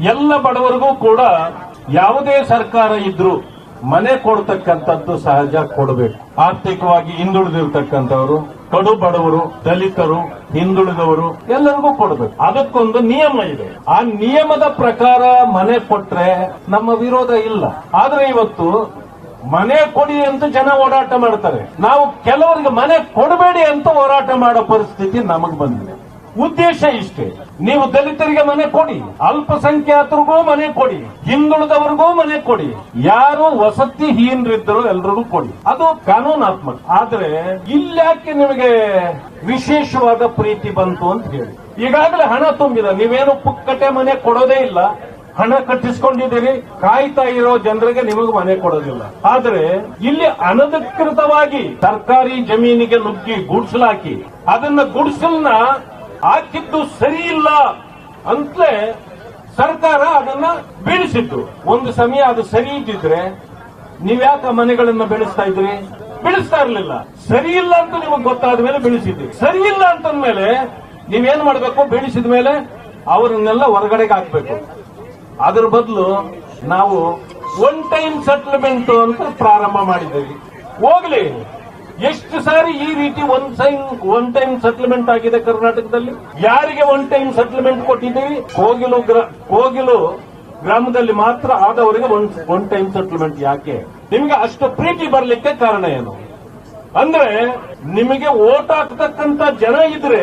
ಎಲ್ಲ ಬಡವರಿಗೂ ಕೂಡ ಯಾವುದೇ ಸರ್ಕಾರ ಇದ್ರೂ ಮನೆ ಕೊಡ್ತಕ್ಕಂಥದ್ದು ಸಹಜ ಕೊಡಬೇಕು. ಆರ್ಥಿಕವಾಗಿ ಹಿಂದುಳಿದಿರ್ತಕ್ಕಂಥವರು, ಕಡು ಬಡವರು, ದಲಿತರು, ಹಿಂದುಳಿದವರು ಎಲ್ಲರಿಗೂ ಕೊಡಬೇಕು. ಅದಕ್ಕೊಂದು ನಿಯಮ ಇದೆ. ಆ ನಿಯಮದ ಪ್ರಕಾರ ಮನೆ ಕೊಟ್ರೆ ನಮ್ಮ ವಿರೋಧ ಇಲ್ಲ. ಆದ್ರೆ ಇವತ್ತು ಮನೆ ಕೊಡಿ ಅಂತ ಜನ ಓಡಾಟ ಮಾಡ್ತಾರೆ. ನಾವು ಕೆಲವರಿಗೆ ಮನೆ ಕೊಡಬೇಡಿ ಅಂತ ಹೋರಾಟ ಮಾಡೋ ಪರಿಸ್ಥಿತಿ ನಮಗ್ ಬಂದಿದೆ. ಉದ್ದೇಶ ಇಷ್ಟೇ. ನೀವು ದಲಿತರಿಗೆ ಮನೆ ಕೊಡಿ, ಅಲ್ಪಸಂಖ್ಯಾತರಿಗೂ ಮನೆ ಕೊಡಿ, ಹಿಂದುಳಿದವರಿಗೂ ಮನೆ ಕೊಡಿ, ಯಾರು ವಸತಿ ಹೀನರಿದ್ದರು ಎಲ್ರಿಗೂ ಕೊಡಿ. ಅದು ಕಾನೂನಾತ್ಮಕ. ಆದ್ರೆ ಇಲ್ಯಾಕೆ ನಿಮಗೆ ವಿಶೇಷವಾದ ಪ್ರೀತಿ ಬಂತು ಅಂತ ಹೇಳಿ. ಈಗಾಗಲೇ ಹಣ ತುಂಬಿದ, ನೀವೇನು ಪುಕ್ಕಟೆ ಮನೆ ಕೊಡೋದೇ ಇಲ್ಲ. ಹಣ ಕಟ್ಟಿಸ್ಕೊಂಡಿದ್ದೀರಿ, ಕಾಯ್ತಾ ಇರೋ ಜನರಿಗೆ ನಿಮಗೆ ಮನೆ ಕೊಡೋದಿಲ್ಲ. ಆದ್ರೆ ಇಲ್ಲಿ ಅನಧಿಕೃತವಾಗಿ ಸರ್ಕಾರಿ ಜಮೀನಿಗೆ ನುಗ್ಗಿ ಗುಡ್ಸಲಾಕಿ ಅದನ್ನ ಗುಡ್ಸಲ್ನ ಹಾಕಿದ್ದು ಸರಿ ಇಲ್ಲ ಅಂತಲೇ ಸರ್ಕಾರ ಅದನ್ನ ಬೀಳಿಸಿದ್ದು. ಒಂದು ಸಮಯ ಅದು ಸರಿ ಇದ್ದಿದ್ರೆ ನೀವ್ಯಾಕ ಮನೆಗಳನ್ನು ಬೆಳೆಸ್ತಾ ಇದ್ರಿ? ಬೆಳೆಸ್ತಾ ಇರಲಿಲ್ಲ. ಸರಿ ಇಲ್ಲ ಅಂತ ನಿಮಗೆ ಗೊತ್ತಾದ ಮೇಲೆ ಬೆಳೆಸಿದ್ರಿ ಸರಿ ಇಲ್ಲ ಅಂತಂದ್ಮೇಲೆ ನೀವೇನ್ ಮಾಡಬೇಕು? ಬೆಳೆಸಿದ ಮೇಲೆ ಅವರನ್ನೆಲ್ಲ ಹೊರಗಡೆಗೆ ಹಾಕ್ಬೇಕು. ಅದ್ರ ಬದಲು ನಾವು ಒನ್ ಟೈಮ್ ಸೆಟ್ಲ್ಮೆಂಟ್ ಅಂತ ಪ್ರಾರಂಭ ಮಾಡಿದ್ದೀವಿ. ಹೋಗ್ಲಿ. ಎಷ್ಟು ಸಾರಿ ಈ ರೀತಿ one sign one time settlement ಆಗಿದೆ ಕರ್ನಾಟಕದಲ್ಲಿ? ಯಾರಿಗೆ ಒನ್ ಟೈಮ್ ಸೆಟ್ಲ್ಮೆಂಟ್ ಕೊಟ್ಟಿದ್ದೀವಿ? ಕೋಗಿಲು ಕೋಗಿಲು ಗ್ರಾಮದಲ್ಲಿ ಮಾತ್ರ ಆದವರಿಗೆ ಒನ್ ಒನ್ ಟೈಮ್ ಸೆಟ್ಲ್ಮೆಂಟ್ ಯಾಕೆ? ನಿಮ್ಗೆ ಅಷ್ಟು ಪ್ರೀತಿ ಬರಲಿಕ್ಕೆ ಕಾರಣ ಏನು? ಅಂದ್ರೆ ನಿಮಗೆ ಓಟ್ ಹಾಕ್ತಕ್ಕಂತ ಜನ ಇದ್ರೆ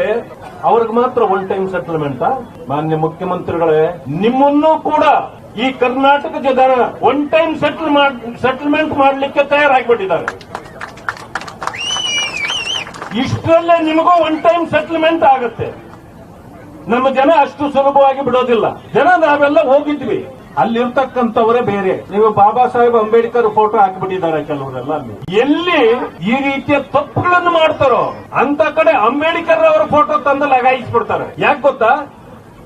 ಅವ್ರಿಗೆ ಮಾತ್ರ ಒನ್ ಟೈಮ್ ಸೆಟ್ಲ್ಮೆಂಟ್ ಮಾನ್ಯ ಮುಖ್ಯಮಂತ್ರಿಗಳೇ, ನಿಮ್ಮನ್ನು ಕೂಡ ಈ ಕರ್ನಾಟಕ ಜನ ಒನ್ ಟೈಮ್ ಸೆಟ್ಲ್ ಸೆಟ್ಲ್ಮೆಂಟ್ ಮಾಡಲಿಕ್ಕೆ ತಯಾರಾಗಿಬಿಟ್ಟಿದ್ದಾರೆ. ಇಷ್ಟರಲ್ಲೇ ನಿಮಗೂ ಒನ್ ಟೈಮ್ ಸೆಟಲ್ಮೆಂಟ್ ಆಗುತ್ತೆ. ನಮ್ಮ ಜನ ಅಷ್ಟು ಸುಲಭವಾಗಿ ಬಿಡೋದಿಲ್ಲ. ಜನ ನಾವೆಲ್ಲ ಹೋಗಿದ್ವಿ. ಅಲ್ಲಿರ್ತಕ್ಕಂಥವರೇ ಬೇರೆ. ನೀವು ಬಾಬಾ ಸಾಹೇಬ್ ಅಂಬೇಡ್ಕರ್ ಫೋಟೋ ಹಾಕಿಬಿಟ್ಟಿದ್ದಾರೆ ಕೆಲವರೆಲ್ಲ ಎಲ್ಲಿ ಈ ರೀತಿಯ ತಪ್ಪುಗಳನ್ನು ಮಾಡ್ತಾರೋ ಅಂತ ಕಡೆ ಅಂಬೇಡ್ಕರ್ ಅವರ ಫೋಟೋ ತಂದು ಲಗಾಯಿಸ್ಬಿಡ್ತಾರೆ. ಯಾಕೆ ಗೊತ್ತಾ?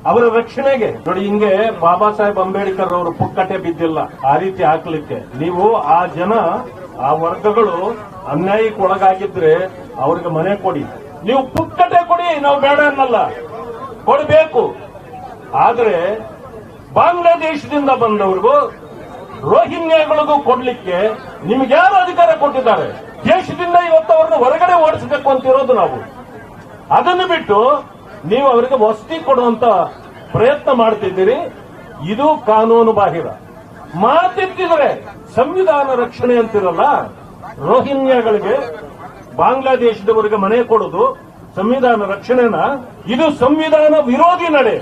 ಅವರ ರಕ್ಷಣೆಗೆ. ನೋಡಿ, ಹಿಂಗೆ ಬಾಬಾ ಸಾಹೇಬ್ ಅಂಬೇಡ್ಕರ್ ಅವರು ಪುಕ್ಕಟೆ ಬಿದ್ದಿಲ್ಲ. ಆ ರೀತಿ ಹಾಕ್ಲಿಕ್ಕೆ. ನೀವು ಆ ಜನ, ಆ ವರ್ಗಗಳು ಅನ್ಯಾಯಕ್ಕೆ ಒಳಗಾಗಿದ್ರೆ ಅವ್ರಿಗೆ ಮನೆ ಕೊಡಿ. ನೀವು ಪುಕ್ಕಟೆ ಕೊಡಿ, ನಾವು ಬೇಡ ಅನ್ನಲ್ಲ. ಕೊಡಬೇಕು. ಆದ್ರೆ ಬಾಂಗ್ಲಾದೇಶದಿಂದ ಬಂದವ್ರಿಗೂ ರೋಹಿಂಗ್ಯಾಗಳಿಗೂ ಕೊಡ್ಲಿಕ್ಕೆ ನಿಮ್ಗೆ ಯಾರು ಅಧಿಕಾರ ಕೊಟ್ಟಿದ್ದಾರೆ? ದೇಶದಿಂದ ಇವತ್ತು ಅವ್ರನ್ನ ಹೊರಗಡೆ ಓಡಿಸಬೇಕು ಅಂತಿರೋದು ನಾವು. ಅದನ್ನು ಬಿಟ್ಟು ನೀವು ಅವರಿಗೆ ವಸತಿ ಕೊಡುವಂತ ಪ್ರಯತ್ನ ಮಾಡ್ತಿದ್ದೀರಿ. ಇದು ಕಾನೂನು ಬಾಹಿರ. ಮಾತಿದ್ದರೆ ಸಂವಿಧಾನ ರಕ್ಷಣೆ ಅಂತಿರಲ್ಲ. ರೋಹಿಂಗ್ಯಾಗಳಿಗೆ ಬಾಂಗ್ಲಾದೇಶದವರಿಗೆ ಮನೆ ಕೊಡೋದು ಸಂವಿಧಾನ ರಕ್ಷಣೆನ? ಇದು ಸಂವಿಧಾನ ವಿರೋಧಿ ನಡೆ.